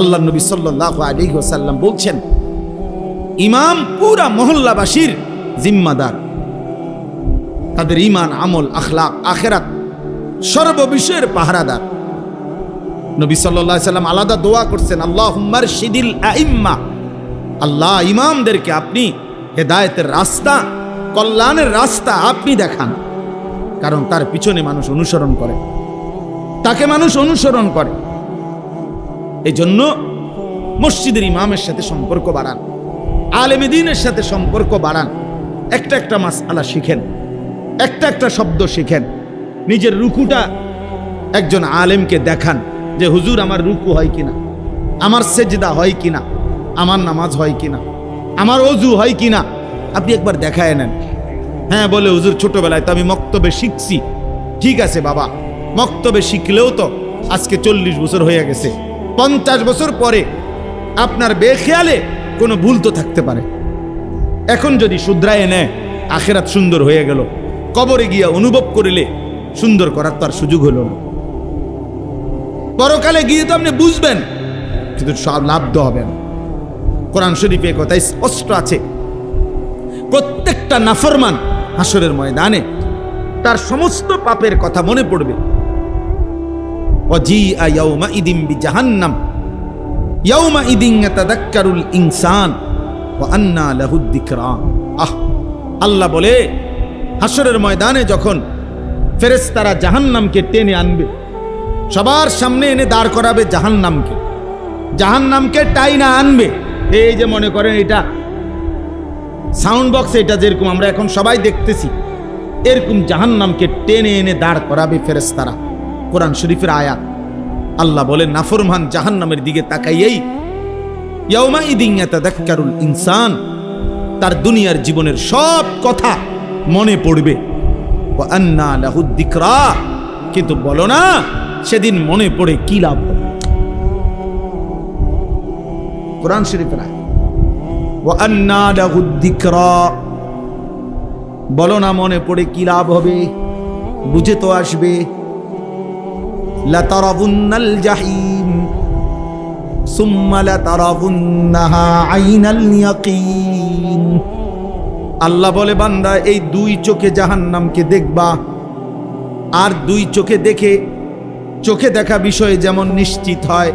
আল্লাহ নবী সাল্লাহ আলী সাল্লাম বলছেন, ইমাম পুরা মহল্লাবাসীর জিম্মাদার। তাদের ইমান আমল, আখলাক, আখেরাত সর্ববিষয়ের পাহারাদার। নবী সাল্লাহ সাল্লাম আলাদা দোয়া করছেন আল্লাহ হুম্মার শিদিল আইম্মা। আল্লাহ ইমামদেরকে আপনি হেদায়েতের রাস্তা, কল্যাণের রাস্তা আপনি দেখান, কারণ তার পিছনে মানুষ অনুসরণ করে। তাকে মানুষ অনুসরণ করে। এই জন্য মসজিদের ইমামের সাথে সম্পর্ক বাড়ান আলেমেদিনের সাথে সম্পর্ক বাড়ান। একটা একটা মাস আলা শিখেন, একটা একটা শব্দ শিখেন, নিজের রুকুটা একজন আলেমকে দেখান যে, হুজুর, আমার রুকু হয় কিনা? আমার সেজদা হয় কিনা? আমার নামাজ হয় কিনা? আমার অজু হয় কিনা? আপনি একবার দেখায় নেন। হ্যাঁ বলে, হুজুর, ছোটবেলায় তো আমি মক্তবে শিখছি। ঠিক আছে, বাবা। মক্তবে শিখলেও তো আজকে চল্লিশ বছর হয়ে গেছে। পঞ্চাশ বছর পরে আপনার বেখেয়ালে কোনো ভুল তো থাকতে পারে। এখন যদি শুধরায় নেয়, আখেরাত সুন্দর হয়ে গেল। কবরে গিয়া অনুভব করিলে সুন্দর করার তার সুযোগ হলো না। পরকালে গিয়ে তো আপনি বুঝবেন, কিন্তু সব লাভ তো হবে না। কোরআন শরীফে কথা স্পষ্ট আছে। প্রত্যেকটা নাফরমান হাসরের ময়দানে তার সমস্ত পাপের কথা মনে পড়বে। ওয়াজি আউমা ইদিম বি জাহান্নাম ইয়াউমা ইদিং তাদাক্কারুল ইনসান। ও আন্না লাহুদ্দিকরাম আহ, আল্লাহ বলে হাসরের ময়দানে যখন ফেরেস্তারা জাহান্নামকে টেনে আনবে, সবার সামনে এনে দাঁড় করাবে জাহান্নামকে। জাহান্নামকে টাইনা আনবে। এই যে মনে করেন এটা, সাউন্ড বক্স এটা যেরকম আমরা এখন সবাই দেখতেছি, এরকম জাহান্নামকে টেনে এনে দাঁড় করাবে ফেরেস্তারা কোরআন শরীফের আয়াত। আল্লাহ বলেন নাফরমান জাহান্নামের দিকে তাকাইয়েই ইয়াউমা ইদিন ইয়াতাদাক্কারুল ইনসান। তার দুনিয়ার জীবনের সব কথা মনে পড়বে। ওয়া আন্না লাহুদ যিকরা। কিন্তু বলো না, সেদিন মনে পড়ে কি লাভ কোরআন শরীফের আন্না বলো না, মনে পড়ে কি লাভ হবে? বুঝে তো আসবে। لترون الجحيم ثم لترونها عين اليقين আল্লাহ বলে বান্দা এই দুই চোখে জাহান্নামকে দেখবা আর দুই চোখে দেখে চোখে দেখা বিষয়ে যেমন নিশ্চিত হয়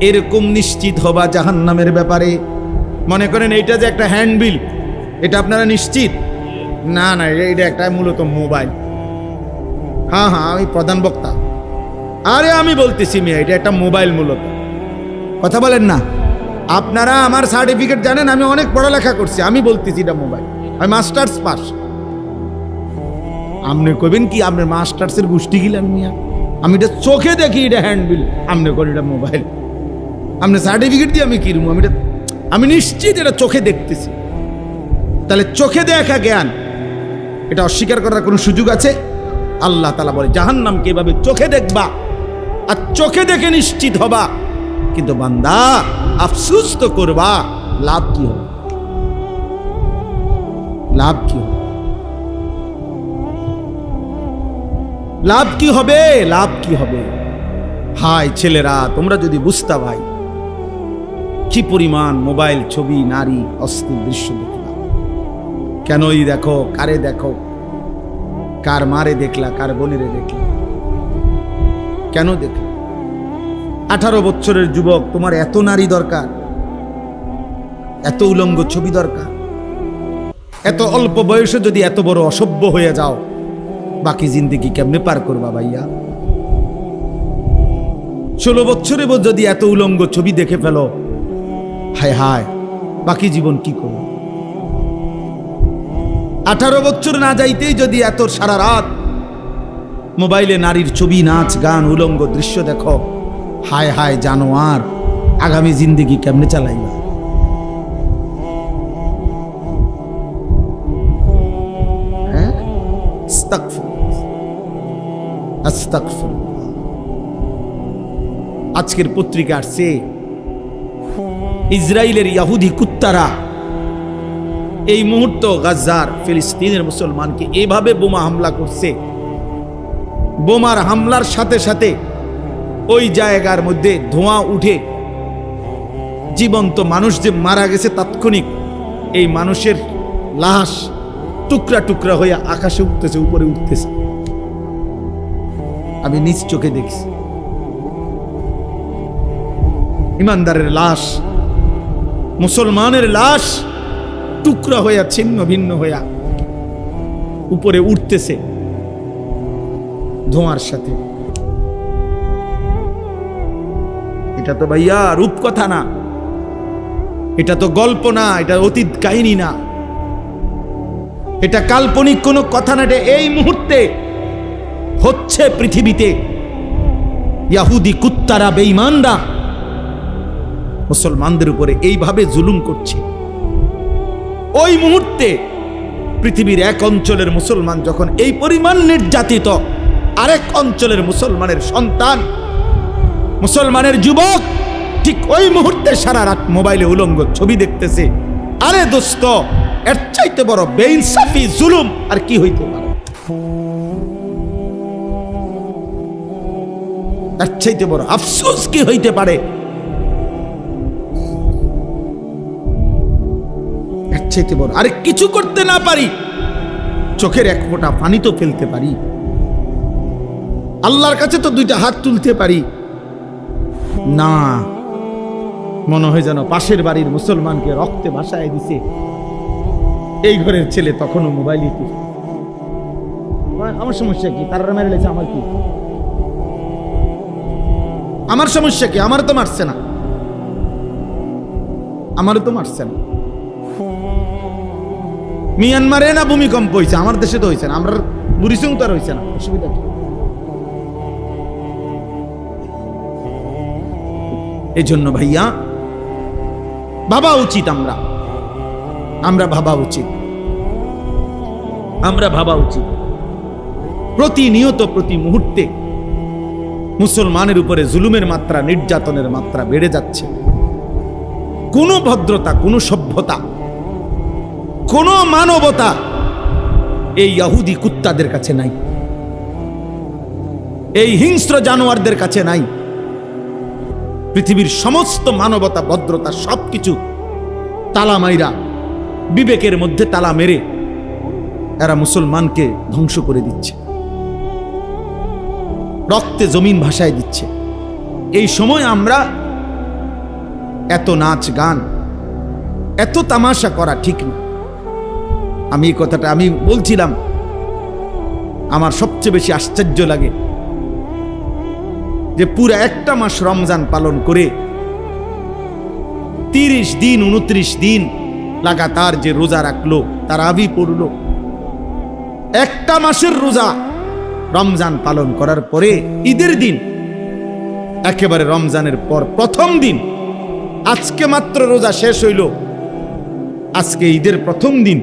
এরকম নিশ্চিত হবা জাহান্নামের ব্যাপারে মনে করেন এইটা যে একটা হ্যান্ডবিল এটা আপনারা নিশ্চিত না না এটা একটা মূলত মোবাইল হ্যাঁ হ্যাঁ আমি প্রধান বক্তা আরে আমি বলতেছি মিয়া, এটা একটা মোবাইল মূলত। কথা বলেন না। আপনারা আমার সার্টিফিকেট জানেন, আমি অনেক পড়ালেখা করছি, আমি বলতেছি এটা মোবাইল। আমি মাস্টার্স পাস। আপনি কবেন কি আপনার মাস্টার্সের গোষ্ঠী গিলেন মিয়া। আমি এটা চোখে দেখি, এটা হ্যান্ডবিল আপনি করি এটা মোবাইল। আপনার সার্টিফিকেট দিয়ে আমি কিনবো আমি এটা আমি নিশ্চিত এটা চোখে দেখতেছি। তাহলে চোখে দেখা জ্ঞান, এটা অস্বীকার করার কোনো সুযোগ আছে? আল্লাহ তালা বলে, জাহান্নামকে এভাবে চোখে দেখবা। আর চোখে দেখে নিশ্চিত হবা। কিন্তু বান্দা, আফসুস তো করবা, লাভ কি হবে? লাভ কি হবে? লাভ কি হবে? লাভ কি হবে? হাই ছেলেরা, তোমরা যদি বুঝতা ভাই, কি পরিমাণ মোবাইল, ছবি, নারী, অস্থির দৃশ্য দেখলাম কেনই দেখো, কারে দেখো, কার মারে দেখলা, কার বোনেরে দেখলা। কেন দেখলা? আঠারো বছরের যুবক, তোমার এত নারী দরকার, এত উলঙ্গ ছবি দরকার, এত অল্প বয়সে যদি এত বড় অসভ্য হয়ে যাও, বাকি জিন্দিগি কেমনে পার করবা ভাইয়া? ষোলো বছরে যদি এত উলঙ্গ ছবি দেখে ফেলো, হায় হায়, বাকি জীবন কি করব? আঠারো বছর না যাইতেই যদি এত সারা রাত মোবাইলে নারীর ছবি, নাচ, গান, উলঙ্গ দৃশ্য দেখো। হায় হায় জানো আর আগামী জিন্দিগি কেমনে চালাইবা? হ্যাঁ? আজকের পত্রিকা আসছে ইসরায়েলের ইয়াহুদি কুত্তারা। এই মুহূর্ত গাজার ফিলিস্তিনের মুসলমানকে এভাবে বোমা হামলা করছে। বোমার হামলার সাথে সাথে ওই জায়গার মধ্যে ধোঁয়া উঠে জীবন্ত মানুষ যে মারা গেছে তাৎক্ষণিক এই মানুষের লাশ টুকরা টুকরা হয়ে আকাশে উঠতেছে, উপরে উঠতেছে। আমি নিজ চোখে দেখছি। ইমানদারের লাশ, মুসলমানের লাশ টুকরা হইয়া ছিন্ন ভিন্ন হইয়া উপরে উঠতেছে। ধোঁয়ার সাথে। এটা তো ভাইয়া রূপকথা না। এটা তো গল্প না, এটা অতীত কাহিনী না। এটা কাল্পনিক কোনো কথা না, এটা এই মুহূর্তে হচ্ছে পৃথিবীতে। ইয়াহুদি কুত্তারা, বেঈমানরা মুসলমানদের উপরে এইভাবে জুলুম করছে। ওই মুহূর্তে পৃথিবীর এক অঞ্চলের মুসলমান যখন এই পরিমাণ নির্যাতিত আরেক অঞ্চলের মুসলমানের সন্তান, মুসলমানের যুবক ঠিক ওই মুহূর্তে সারা রাত মোবাইলে উলঙ্গ ছবি দেখতেছে। আরে দোস্ত, এর চাইতে বড় বেইনসাফি, জুলুম, আর কি হইতে পারে? এর চাইতে বড় আফসোস কি হইতে পারে? চাইতে বড় আরে কিছু করতে না পারি। চোখের এক ফোঁটা পানি তো ফেলতে পারি। আল্লাহর কাছে তো দুইটা হাত তুলতে পারি। না, মনে হয় যেন পাশের বাড়ির মুসলমানকে রক্তে ভাসায় দিছে। এই ঘরের ছেলে তখনও মোবাইল আমার সমস্যা কি? তারা মেরে লেছে আমার কি? আমার সমস্যা কি? আমার তো মারছে না। আমারও তো মারছে না। মিয়ানমারে না ভূমিকম্প হয়েছে আমার দেশে তো হয়েছে না। আমরা বুড়িসং তো আর হয়েছে না। অসুবিধা কি? এই জন্য ভাইয়া ভাবা উচিত আমরা। আমরা ভাবা উচিত। আমরা ভাবা উচিত। প্রতিনিয়ত প্রতি মুহূর্তে মুসলমানের উপরে জুলুমের মাত্রা, নির্যাতনের মাত্রা বেড়ে যাচ্ছে। কোনো ভদ্রতা, কোনো সভ্যতা, কোনো মানবতা এই ইয়াহুদি কুত্তাদের কাছে নাই। এই হিংস্র জানোয়ারদের কাছে নাই। পৃথিবীর সমস্ত মানবতা, ভদ্রতা, সবকিছু তালা মাইরা, বিবেকের মধ্যে তালা মেরে এরা মুসলমানকে ধ্বংস করে দিচ্ছে। রক্তে জমিন ভাসায় দিচ্ছে। এই সময় আমরা এত নাচ গান, এত তামাশা করা ঠিক না। আমি এই কথাটা, আমি বলছিলাম, আমার সবচেয়ে বেশি আশ্চর্য লাগে যে পুরো একটা মাস রমজান পালন করে তিরিশ দিন, উনত্রিশ দিন লাগাতার যে রোজা রাখল, তার আবি পড়ল। একটা মাসের রোজা রমজান পালন করার পরে ঈদের দিন, একেবারে রমজানের পর প্রথম দিন, আজকে মাত্র রোজা শেষ হইল। আজকে ঈদের প্রথম দিন।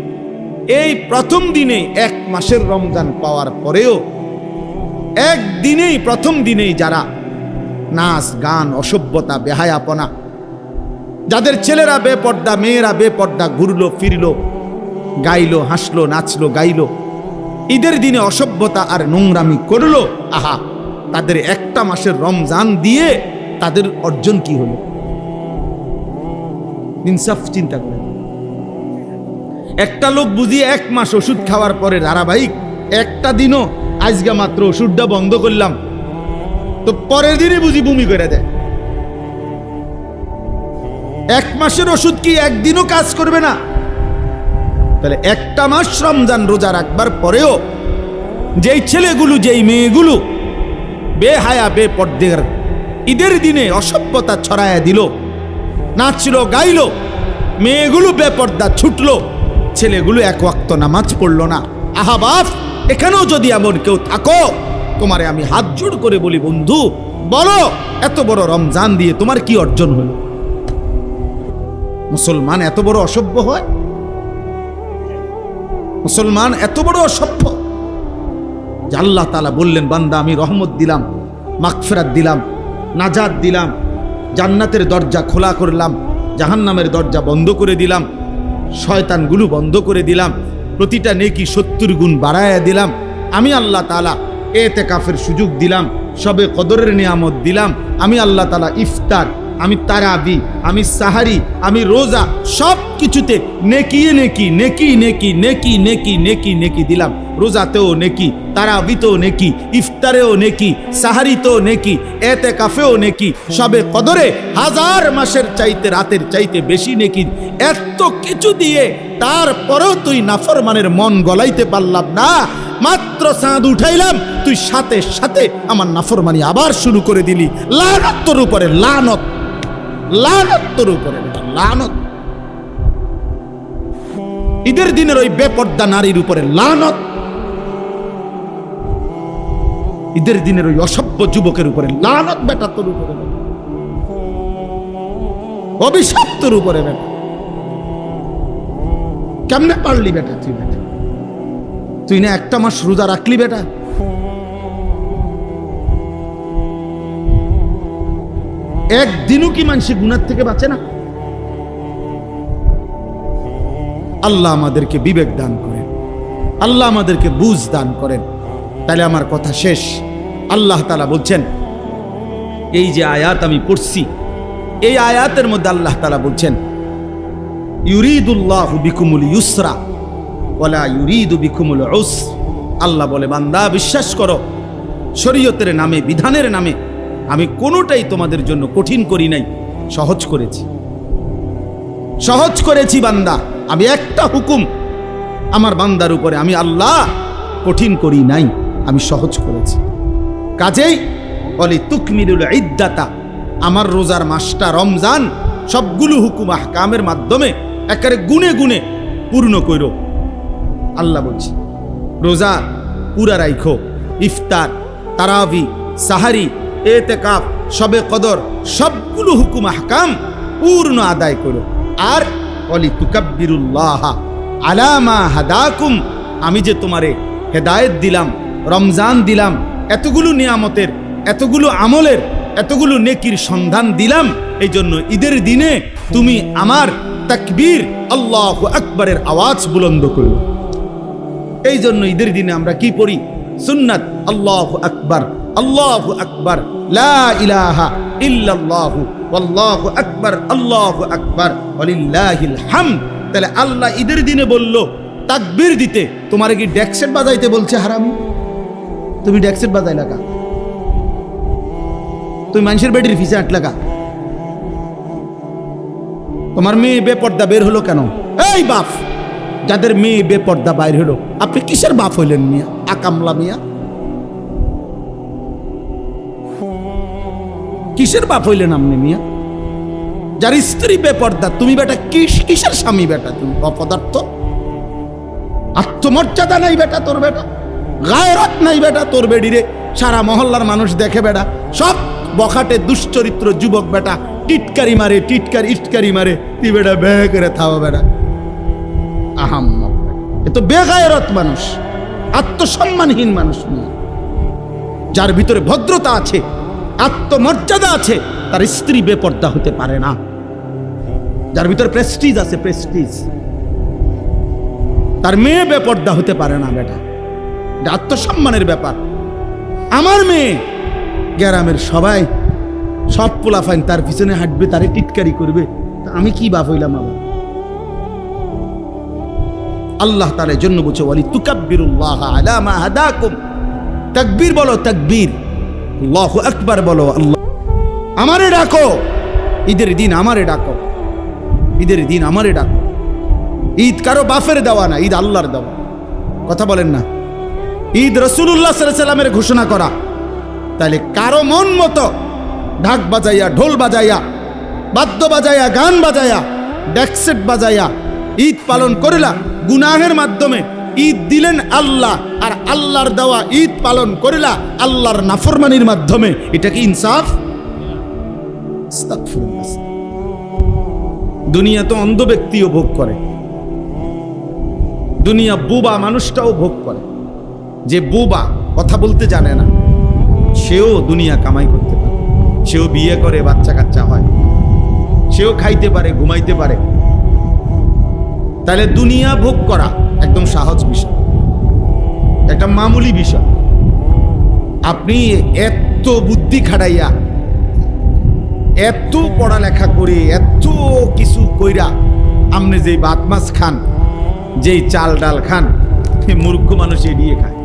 এই প্রথম দিনে এক মাসের রমজান পাওয়ার পরেও একদিনেই, প্রথম দিনেই যারা নাচ, গান, অসভ্যতা, বেহায়াপনা। যাদের ছেলেরা বেপর্দা, মেয়েরা বেপর্দা, ঘুরলো, ফিরলো, গাইলো, হাসলো, নাচলো, গাইলো, ঈদের দিনে অসভ্যতা আর নোংরামি করল, আহা, তাদের একটা মাসের রমজান দিয়ে তাদের অর্জন কি হলো? ইনসাফ চিন্তা করেন। একটা লোক বুঝিয়ে এক মাস ওষুধ খাওয়ার পরে ধারাবাহিক, একটা দিনও আজকে মাত্র ওষুধটা বন্ধ করলাম। তো পরের দিনই বুঝি বমি করে দেয়। এক মাসের ওষুধ কি একদিনও কাজ করবে না? তাহলে একটা মাস রমজান রোজা রাখবার পরেও যেই ছেলেগুলো, যেই মেয়েগুলো বেহায়া বে পর্দের ঈদের দিনে অসভ্যতা ছড়ায়া দিল, নাচলো, গাইলো, মেয়েগুলো বেপর্দা ছুটলো, ছেলেগুলো এক ওয়াক্ত নামাজ পড়ল না। আহা বাপ, এখানেও যদি এমন কেউ থাকো তোমারে আমি হাত জোড় করে বলি, বন্ধু, বলো, এত বড় রমজান দিয়ে তোমার কি অর্জন হলো? মুসলমান এত বড় অসভ্য হয়? মুসলমান এত বড় অসভ্য? যে আল্লাহ তালা বললেন, বান্দা, আমি রহমত দিলাম মাকফেরাত দিলাম নাজাদ দিলাম, জান্নাতের দরজা খোলা করলাম, জাহান্নামের দরজা বন্ধ করে দিলাম, শয়তানগুলো বন্ধ করে দিলাম, প্রতিটা নেকি সত্তর গুণ বাড়াইয়া দিলাম। আমি আল্লাহ তালা এতে কাফের সুযোগ দিলাম, সবে কদরের নিয়ামত দিলাম, আমি আল্লাহ তালা ইফতার, আমি তারাবি, আমি সাহারি, আমি রোজা সব কিছুতে নেকিয়ে নেকি নেকি নেকি নেকি নেকি নেকি নেকি দিলাম। রোজাতেও নেকি, তারাবিতেও নেকি, ইফতারেও নেকি, সাহারিতেও নেকি, এতে কাফেও নেকি, সবে কদরে হাজার মাসের চাইতে, রাতের চাইতে বেশি নেকি। এত কিছু দিয়ে তারপরেও তুই নাফরমানের মন গলাইতে পারলাম না। মাত্র চাঁদ উঠাইলাম, তুই সাথে সাথে আমার নাফরমানি আবার শুরু করে দিলি। লানত তোর উপরে লানত লানত তোর উপরে লানত। ঈদের দিনের ওই বেপর্দা নারীর উপরে লানত। ঈদের দিনের ওই অসভ্য যুবকের উপরে লানত বেটা তোর উপরে। অভিশাপ তোর উপরে বেটা। কেমনে পারলি বেটা তুই বেটা? তুই না একটা মাস রোজা রাখলি বেটা? একদিনও কি মানুষ গুণার থেকে বাঁচে না? আল্লাহ আমাদেরকে বিবেক দান করেন। আল্লাহ আমাদেরকে বুঝ দান করেন। তাহলে আমার কথা শেষ। আল্লাহ তালা বলছেন, এই যে আয়াত আমি পড়ছি, এই আয়াতের মধ্যে আল্লাহ তালা বলছেন, ইউরিদুল্লাহ বিকুমুল ইউসরা। ওলা ইউরিদু বিকুমুল উস। আল্লাহ বলে, বান্দা, বিশ্বাস করো, শরীয়তের নামে, বিধানের নামে আমি কোনোটাই তোমাদের জন্য কঠিন করি নাই। সহজ করেছি। সহজ করেছি, বান্দা। আমি একটা হুকুম, আমার বান্দার উপরে আমি আল্লাহ কঠিন করি নাই। আমি সহজ করেছি। কাজেই অলি তুকমিরুল ইদ্দাতা, আমার রোজার মাসটা, রমজান, সবগুলো হুকুম, আহকামের মাধ্যমে একেবারে গুনে গুনে পূর্ণ কইর। আল্লাহ বলছি, রোজা পুরা রাইখো, ইফতার, তারাবি, সাহারি, এতেকাফ, সবে কদর, সবগুলো হুকুম হাকাম পূর্ণ আদায় করো। আর অলি তুকাব্বিরুল্লাহ আলামা হাদাকুম, আমি যে তোমারে হেদায়েত দিলাম, রমজান দিলাম, এতগুলো নিয়ামতের, এতগুলো আমলের, এতগুলো নেকির সন্ধান দিলাম এই জন্য ঈদের দিনে তুমি আমার তাকবীর আল্লাহ আকবরের আওয়াজ বুলন্দ করল এই জন্য ঈদের দিনে আমরা কি পড়ি? সুন্নাত, আল্লাহ আকবার আল্লাহ আকবার আল্লাহু হামদ। তাহলে আল্লাহ ঈদের দিনে বলল, তাকবীর দিতে। তোমার কি ডেক্সেট বাজাইতে বলছে হারামি? তুমি ডেক্সেট বাজাই লাগা তুমি মানুষের বেটির ফিসে আট লাগা তোমার মেয়ে বেপর্দা বের হলো কেন? এই বাপ! যাদের মেয়ে বেপর্দা বাইর হলো, আপনি কিসের বাপ হইলেন মিয়া? আকামলা মিয়া? কিসের বাপ হইলেন আপনি মিয়া? যার স্ত্রী বেপর্দা, তুমি বেটা কিস কিসের স্বামী বেটা তুমি? অপদার্থ? আত্মমর্যাদা নাই বেটা তোর বেটা? গায়রত নাই বেটা তোর বেডিরে সারা মহল্লার মানুষ দেখে বেটা। সব বখাটে দুশ্চরিত্র যুবক বেটা। টিটকারি মারে, টিটকারি ইটকারি মারে। তুই বেটা বে করে থাও বেটা। আহাম এ তো বেগায়রত মানুষ, আত্মসম্মানহীন মানুষ নিয়ে। যার ভিতরে ভদ্রতা আছে, আত্মমর্যাদা আছে, তার স্ত্রী বেপর্দা হতে পারে না। যার ভিতরে প্রেস্টিজ আছে প্রেস্টিজ তার মেয়ে বেপর্দা হতে পারে না, বেটা। এটা আত্মসম্মানের ব্যাপার। আমার মেয়ে, গ্রামের সবাই, সব পোলাফাইন তার পিছনে হাঁটবে, তারে টিটকারি করবে। আমি কি বাপ হইলাম আবার? আল্লাহ তার জন্য বলছে, ওয়ালি তুকাব্বিরুল্লাহ আলা মা হাদাকুম। তাকবীর বলো, তাকবীর। আল্লাহু আকবার বলো, আল্লাহ আমারে ডাকো। ঈদের দিন আমারে ডাকো। ঈদের দিন আমারে ডাকো। ঈদ কারও বাফের দেওয়া না, ঈদ আল্লাহর দেওয়া। কথা বলেন না। ঈদ রসুল্লাহ সাল্লামের ঘোষণা করা। তাহলে কারও মন মতো ঢাক বাজাইয়া, ঢোল বাজাইয়া, বাদ্য বাজাইয়া, গান বাজাইয়া ডেকসেট বাজাইয়া ঈদ পালন করিলা গুনাহের মাধ্যমে ঈদ দিলেন আল্লাহ, আর আল্লাহর দেওয়া ঈদ পালন করিলা আল্লাহর নাফরমানির মাধ্যমে। এটা কি ইনসাফ? দুনিয়া তো অন্ধ ব্যক্তিও ভোগ করে। দুনিয়া বুবা মানুষটাও ভোগ করে। যে বুবা কথা বলতে জানে না, সেও দুনিয়া কামাই করতে পারে। সেও বিয়ে করে বাচ্চা কাচ্চা হয়। সেও খাইতে পারে, ঘুমাইতে পারে। তাহলে দুনিয়া ভোগ করা একদম সহজ বিষয়। একটা মামুলি বিষয়। আপনি এত বুদ্ধি খাটাইয়া, এত পড়ালেখা করে, এত কিছু কইরা আপনি যেই ভাত মাছ খান, যেই চাল ডাল খান মূর্খ মানুষ এড়িয়ে খায়।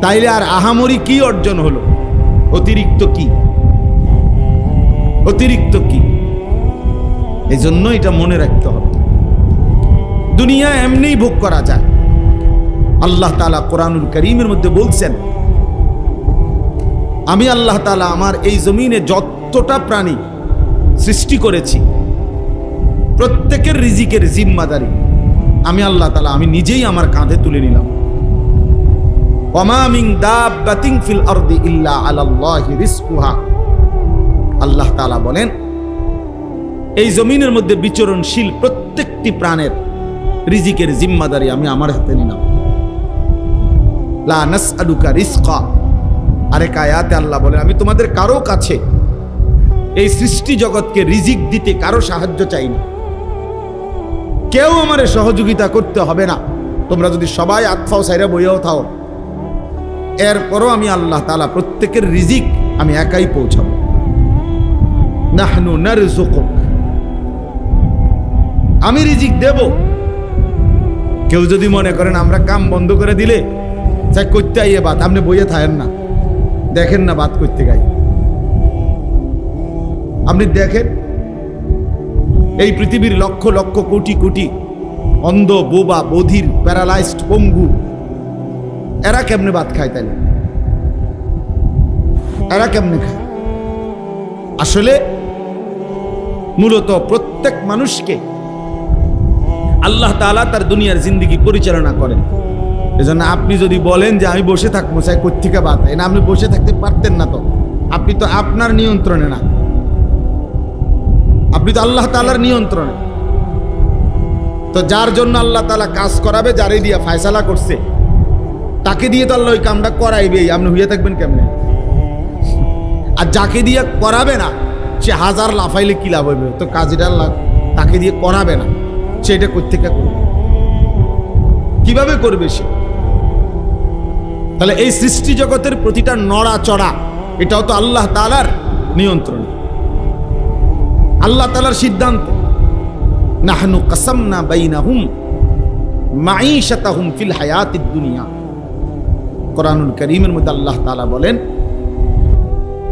তাইলে আর আহামরি কি অর্জন হলো? অতিরিক্ত কি? অতিরিক্ত কি? এই জন্য এটা মনে রাখতে দুনিয়া এমনিই ভোগ করা যায়। আল্লাহ তালা কোরআনুল করিমের মধ্যে বলছেন, আমি আল্লাহ তালা আমার এই জমিনে যতটা প্রাণী সৃষ্টি করেছি, প্রত্যেকের রিজিকের জিম্মাদারি আমি আল্লাহ তালা আমি নিজেই আমার কাঁধে তুলে নিলাম। ওয়ামামিং দাব্বাতিন ফিল আরদি ইল্লা আলাল্লাহি রিজকুহা। আল্লাহ তাআলা বলেন, এই জমিনের মধ্যে বিচরণশীল প্রত্যেকটি প্রাণের রিজিকের জিম্মাদারি আমি আমার হাতে নিলাম। লা নাসআলুকা রিজকা। আরেক আয়াতে আল্লাহ বলেন, আমি তোমাদের কারও কাছে এই সৃষ্টি জগৎকে রিজিক দিতে কারও সাহায্য চাই না। কেউ আমারে সহযোগিতা করতে হবে না। তোমরা যদি সবাই আতফাও সাইরা বইয়াও থাও। এরপরও আমি আল্লাহ তালা প্রত্যেকের রিজিক আমি একাই পৌঁছাবো। আমি রিজিক দেব। কেউ যদি মনে করেন আমরা কাম বন্ধ করে দিলে, চাই করতে আইয়ে বাত, আপনি বইয়ে থাকেন না। দেখেন না বাত করতে গাই। আপনি দেখেন, এই পৃথিবীর লক্ষ লক্ষ কোটি কোটি অন্ধ, বোবা, বধির, প্যারালাইজড পঙ্গু, এরা কেমনে ভাত খায় তাইলে? এরা কেমনে খায়? আসলে মূলত প্রত্যেক মানুষকে আল্লাহ তাআলা তার দুনিয়ার জিন্দিগি পরিচালনা করেন। এজন্য আপনি যদি বলেন যে আমি বসে থাকব চাই কোথেকে বাদ? না, আপনি বসে থাকতে পারতেন না তো। আপনি তো আপনার নিয়ন্ত্রণে না। আপনি তো আল্লাহ তাআলার নিয়ন্ত্রণে। তো যার জন্য আল্লাহ তাআলা কাজ করাবে যারে দিয়া ফায়সালা করছে, তাকে দিয়ে তো আল্লাহ ওই কামটা করাইবেই। আপনি হইয়া থাকবেন কেমনে? আর যাকে দিয়ে করাবে না, সে হাজার লাফাইলে কি লাভ হইবে? তো কাজটা আল্লাহ তাকে দিয়ে করাবে না। সে এটা কোথেকে করবে? কীভাবে করবে সে? তাহলে এই সৃষ্টি জগতের প্রতিটা নড়া চড়া এটাও তো আল্লাহ তালার নিয়ন্ত্রণ। আল্লাহ তালার সিদ্ধান্ত। নাহনু কাসামনা বাইনাহুম মাঈশাতাহুম ফিল হায়াতিদ দুনিয়া। কোরআনুল করিমের মধ্যে আল্লাহ তাআলা বলেন,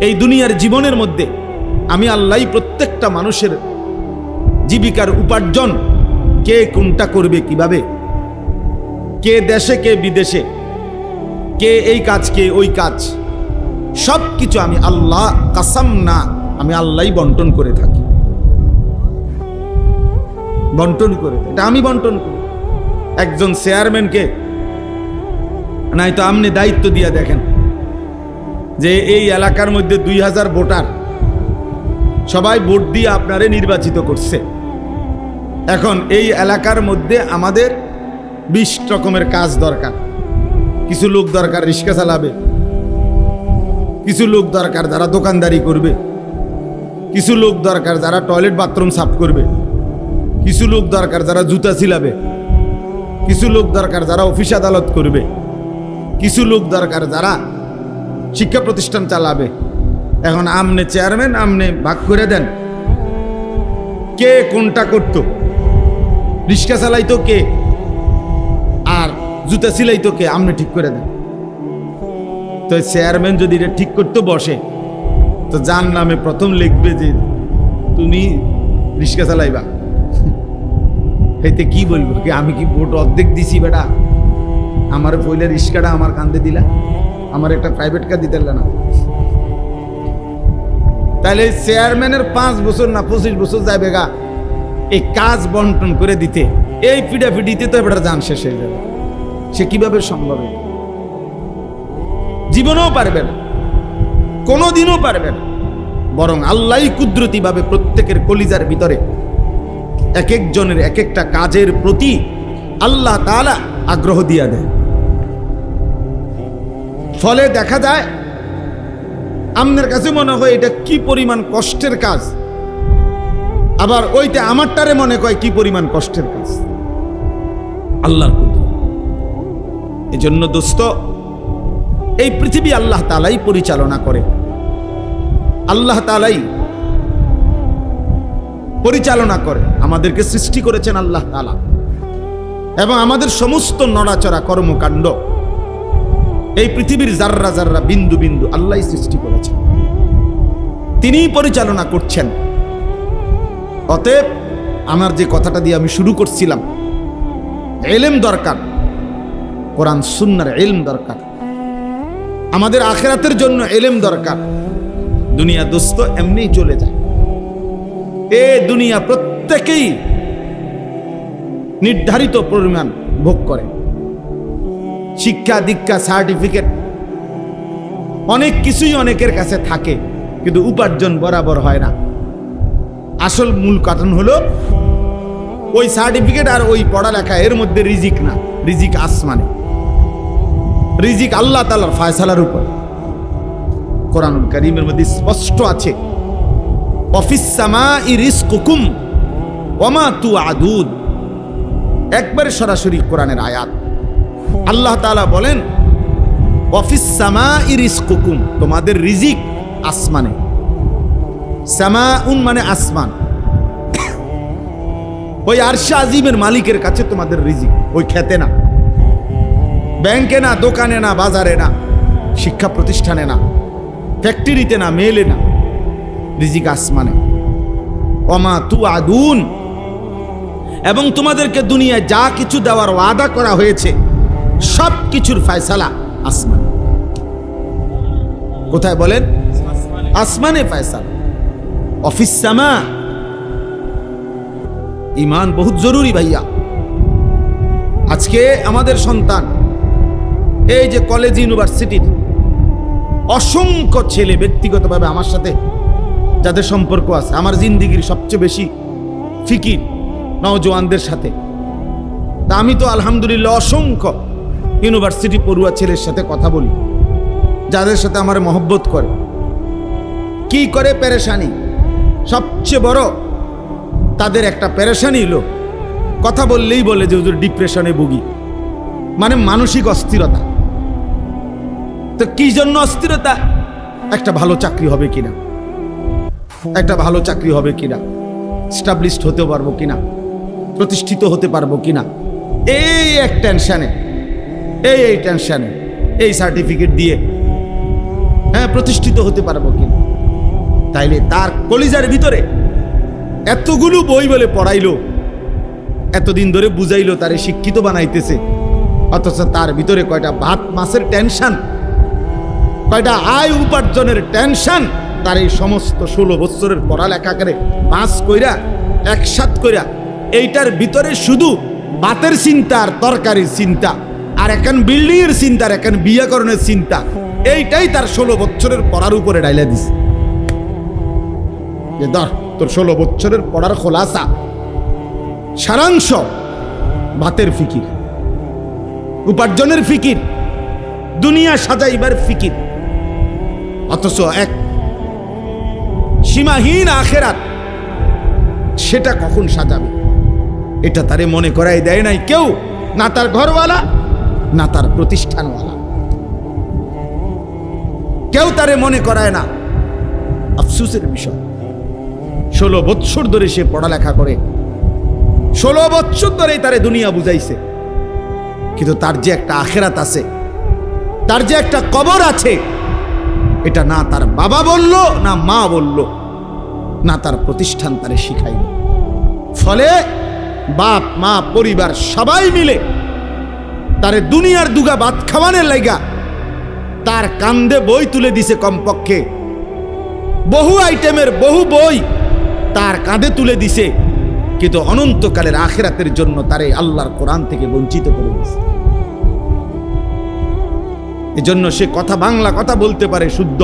এই দুনিয়ার জীবনের মধ্যে আমি আল্লাহই প্রত্যেকটা মানুষের জীবিকার উপার্জন কে কোনটা করবে কীভাবে? কে দেশে, কে বিদেশে? কে এই কাজ, কে ওই কাজ? সব কিছু আমি আল্লাহ কাসাম না, আমি আল্লাহই বন্টন করে থাকি। বন্টন করে এটা আমি বন্টন করি। একজন চেয়ারম্যানকে নাই তো আপনি দায়িত্ব দিয়া দেখেন যে এই এলাকার মধ্যে দুই হাজার ভোটার সবাই ভোট দিয়ে আপনারে নির্বাচিত করছে। এখন এই এলাকার মধ্যে আমাদের বিশ রকমের কাজ দরকার। কিছু লোক দরকার রিক্সা চালাবে, কিছু লোক দরকার যারা দোকানদারি করবে, কিছু লোক দরকার যারা টয়লেট বাথরুম সাফ করবে, কিছু লোক দরকার যারা জুতা ছিলাবে, কিছু লোক দরকার যারা অফিস আদালত করবে, কিছু লোক দরকার যারা শিক্ষা প্রতিষ্ঠান চালাবে। এখন আমনে চেয়ারম্যান আমনে ভাগ করে দেন। কে কোনটা করত? রিক্সা চালাইতো কে আর জুতা সিলাইতো কে আমনে ঠিক করে দেন তো চেয়ারম্যান যদি এটা ঠিক করতে বসে, তো যার নামে প্রথম লিখবে যে তুমি রিক্সা চালাইবা। এতে কি বলব? কি আমি কি ভোট অর্ধেক দিছি বেটা? আমার পয়লা রিক্সাটা আমার কান্দে দিলা? আমার একটা প্রাইভেট কার দিতে না? তাহলে চেয়ারম্যানের পাঁচ বছর না পঁচিশ বছর যাবে গা? এই কাজ বন্টন করে দিতে, এই পিডাপিডিতে তো এবার যান শেষ হয়ে যাবে। সে কীভাবে সম্ভব? জীবনেও পারবে না, কোনোদিনও পারবে না। বরং আল্লাহ কুদরতিভাবে প্রত্যেকের কলিজার ভিতরে এক একজনের এক একটা কাজের প্রতি আল্লাহ তাআলা আগ্রহ দিয়া দেয়। ফলে দেখা যায় আপনার কাছে মনে হয় এটা কি পরিমাণ কষ্টের কাজ। আবার ওইটা আমারটারে মনে হয় কি পরিমাণ কষ্টের কাজ। আল্লাহর এজন্য দোস্ত, এই পৃথিবী আল্লাহ তালাই পরিচালনা করে। আল্লাহ তালাই পরিচালনা করে। আমাদেরকে সৃষ্টি করেছেন আল্লাহ তালা। এবং আমাদের সমস্ত নড়াচড়া কর্মকাণ্ড এই পৃথিবীর জাররা জাররা বিন্দু বিন্দু আল্লাহ সৃষ্টি করেছেন। তিনিই পরিচালনা করছেন। অতএব আমার যে কথাটা দিয়ে আমি শুরু করছিলাম, এলেম দরকার, কোরআন সুন্নার এলম দরকার। আমাদের আখেরাতের জন্য এলেম দরকার। দুনিয়া দোস্ত এমনিই চলে যায়। এ দুনিয়া প্রত্যেকেই নির্ধারিত পরিমাণ ভোগ করে। শিক্ষা, দীক্ষা, সার্টিফিকেট, অনেক কিছুই অনেকের কাছে থাকে, কিন্তু উপার্জন বরাবর হয় না। আসল মূল কারণ হলো ওই সার্টিফিকেট আর ওই পড়ালেখা, এর মধ্যে রিজিক না। রিজিক আসমানে। রিজিক আল্লাহ তালার ফায়সালার উপর। কোরআনুল করিমের মধ্যে স্পষ্ট আছে অফিস সামা কুকুম একবারে সরাসরি কোরআনের আয়াত। আল্লাহ তাআলা বলেন অফিস সামা ইরিস কুকুম তোমাদের রিজিক আসমানে। সামা উন মানে আসমান। ওই আরশা আজিমের মালিকের কাছে তোমাদের রিজিক, ওই খেতে না। ব্যাংকে না, দোকানে না, বাজারে না, শিক্ষা প্রতিষ্ঠানে না, ফ্যাক্টরিতে না, মেলে না, রিজিক আসমানে। অমা তু আদুন এবং তোমাদেরকে দুনিয়ায় যা কিছু দেওয়ার ওয়াদা করা হয়েছে, সব কিছুর ফয়সালা আসমানে। কোথায় বলেন? আসমানে ফয়সালা। অফিস সামা। ইমান বহুত জরুরি ভাইয়া। আজকে আমাদের সন্তান, এই যে কলেজ ইউনিভার্সিটির অসংখ্য ছেলে ব্যক্তিগতভাবে আমার সাথে যাদের সম্পর্ক আছে, আমার জিন্দিগির সবচেয়ে বেশি ফিকির, নওজোয়ানদের সাথে। তা আমি তো আলহামদুলিল্লাহ অসংখ্য ইউনিভার্সিটি পড়ুয়া ছেলের সাথে কথা বলি, যাদের সাথে আমার মহব্বত করে। কি করে পেরেশানি? সবচেয়ে বড় তাদের একটা পেরেশানি হলো কথা বললেই বলে যে হুজুর ডিপ্রেশনে ভুগি। মানে মানসিক অস্থিরতা। তো কি জন্য অস্থিরতা? একটা ভালো চাকরি হবে কিনা? একটা ভালো চাকরি হবে কিনা? স্টাবলিশড হতে পারব কিনা? প্রতিষ্ঠিত হতে পারব কিনা? এই এক টেনশানে এই এই টেনশানে এই সার্টিফিকেট দিয়ে। হ্যাঁ প্রতিষ্ঠিত হতে পারব কিনা? তাইলে তার কলিজার ভিতরে এতগুলো বই বলে পড়াইলো, এতদিন ধরে বুঝাইলো তারে শিক্ষিত বানাইতেছে, অথচ তার ভিতরে কয়টা ভাত মাছের টেনশন কয়টা আয় উপার্জনের টেনশন তার এই সমস্ত ষোলো বছরের পড়ালেখা করে পাস কইরা, একসাথ কইরা, এইটার ভিতরে শুধু বাতের চিন্তা আর তরকারির চিন্তা, আর এখন বিল্ডিং এর চিন্তা আর এখন বিয়াকরণের চিন্তা, এইটাই তার ষোলো বছরের পড়ার উপরে ডাইলা দিছে। যে ধর, তোর ষোলো বছরের পড়ার খোলাসা। সারাংশ ভাতের ফিকির, উপার্জনের ফিকির, দুনিয়া সাজাইবার ফিকির। অথচ এক সীমাহীন আখেরাত, সেটা কখন সাজাবে? এটা তারে মনে করাই দেয় নাই কেউ, না তার ঘরওয়ালা, না তার প্রতিষ্ঠানওয়ালা। কেউ তারে মনে করায় না। আফসুসের বিষয়। ষোলো বৎসর ধরে সে পড়ালেখা করে। ষোলো বৎসর ধরেই তারে দুনিয়া বুঝাইছে। কিন্তু তার যে একটা আখেরাত আছে, তার যে একটা কবর আছে, এটা না তার বাবা বলল, না মা বলল, না তার প্রতিষ্ঠান তারে শিখাইল। ফলে বাপ, মা, পরিবার সবাই মিলে তারে দুনিয়ার দুগা ভাত খাওয়ানের লাইগা তার কান্দে বই তুলে দিছে কমপক্ষে। বহু আইটেমের বহু বই তার কাঁধে তুলে দিছে, কিন্তু অনন্তকালের আখেরাতের জন্য তারে আল্লাহর কোরআন থেকে বঞ্চিত করে দিছে। এজন্য সে কথা বাংলা কথা বলতে পারে শুদ্ধ,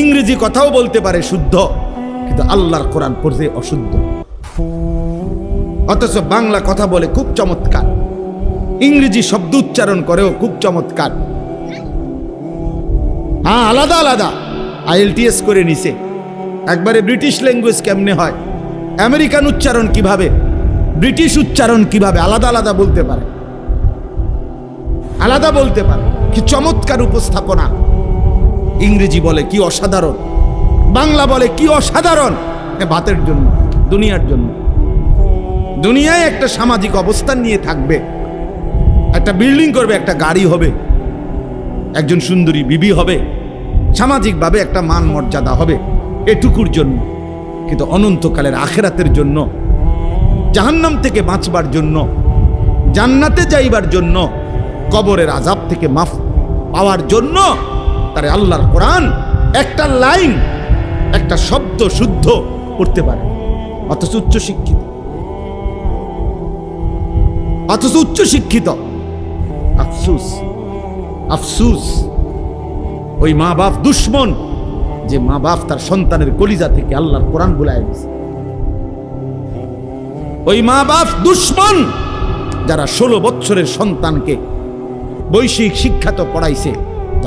ইংরেজি কথাও বলতে পারে শুদ্ধ, কিন্তু আল্লাহর কোরআন পড়তে অশুদ্ধ। অথচ বাংলা কথা বলে খুব চমৎকার, ইংরেজি শব্দ উচ্চারণ করেও খুব চমৎকার। হ্যাঁ আলাদা আলাদা। আইএলটিএস করে নিছে। একবারে ব্রিটিশ ল্যাঙ্গুয়েজ কেমনে হয়? আমেরিকান উচ্চারণ কীভাবে? ব্রিটিশ উচ্চারণ কীভাবে? আলাদা আলাদা বলতে পারে। আলাদা বলতে পারে। কি চমৎকার উপস্থাপনা। ইংরেজি বলে কি অসাধারণ। বাংলা বলে কি অসাধারণ। ভাতের জন্য, দুনিয়ার জন্য। দুনিয়ায় একটা সামাজিক অবস্থান নিয়ে থাকবে। একটা বিল্ডিং করবে, একটা গাড়ি হবে। একজন সুন্দরী বিবি হবে। সামাজিকভাবে একটা মান মর্যাদা হবে। এটুকুর জন্য, কিন্তু অনন্তকালের আখেরাতের জন্য, জাহান্নাম থেকে বাঁচবার জন্য, জান্নাতে যাইবার জন্য, কবরের আজাব থেকে মাফ পাওয়ার জন্য তারে আল্লাহর কোরআন একটা লাইন, একটা শব্দ শুদ্ধ করতে পারে। অথচ উচ্চশিক্ষিত অথচ উচ্চ শিক্ষিত। আফসুস। আফসুস। ওই মা বাপ দুশ্মন যে মা বাপ তার সন্তানের কলিজা থেকে আল্লাহর কোরআন বুলায় দিছে। ওই মা বাপ দুশ্মন যারা ষোলো বৎসরের সন্তানকে বৈশ্বিক শিক্ষা তো পড়াইছে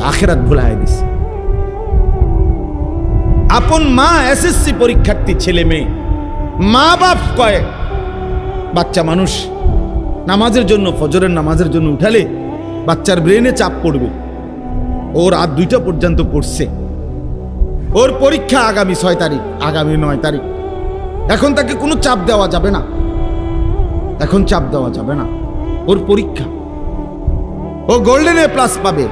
আখেরাত ভুলায় দিছে। আপন মা এসএসসি পরীক্ষার্থী ছেলে মেয়ে, মা বাপ কয়, বাচ্চা মানুষ, নামাজের জন্য, ফজরের নামাজের জন্য উঠালে বাচ্চার ব্রেনে চাপ পড়বে। ওর আর দুইটা পর্যন্ত পড়ছে। ওর পরীক্ষা আগামী ছয় তারিখ, আগামী নয় তারিখ। এখন তাকে কোনো চাপ দেওয়া যাবে না। এখন চাপ দেওয়া যাবে না। ওর পরীক্ষা। ও গোল্ডেন এ প্লাস পাবে।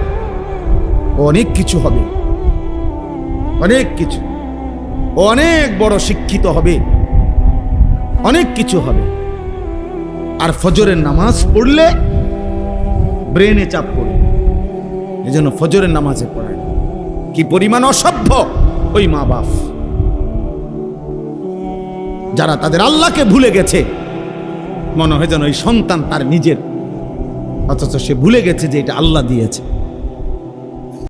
অনেক কিছু হবে। অনেক কিছু। ও অনেক বড় শিক্ষিত হবে। অনেক কিছু হবে। আর ফজরের নামাজ পড়লে ব্রেনে চাপ পড়বে এই জন্য ফজরের নামাজে পড়ায়। কি পরিমাণ অসভ্য! ওই মা বাপ। যারা তাদের আল্লাহকে ভুলে গেছে, মনে হয় যেন ওই সন্তান তার নিজের, অথচ সে ভুলে গেছে যে এটা আল্লাহ দিয়েছে।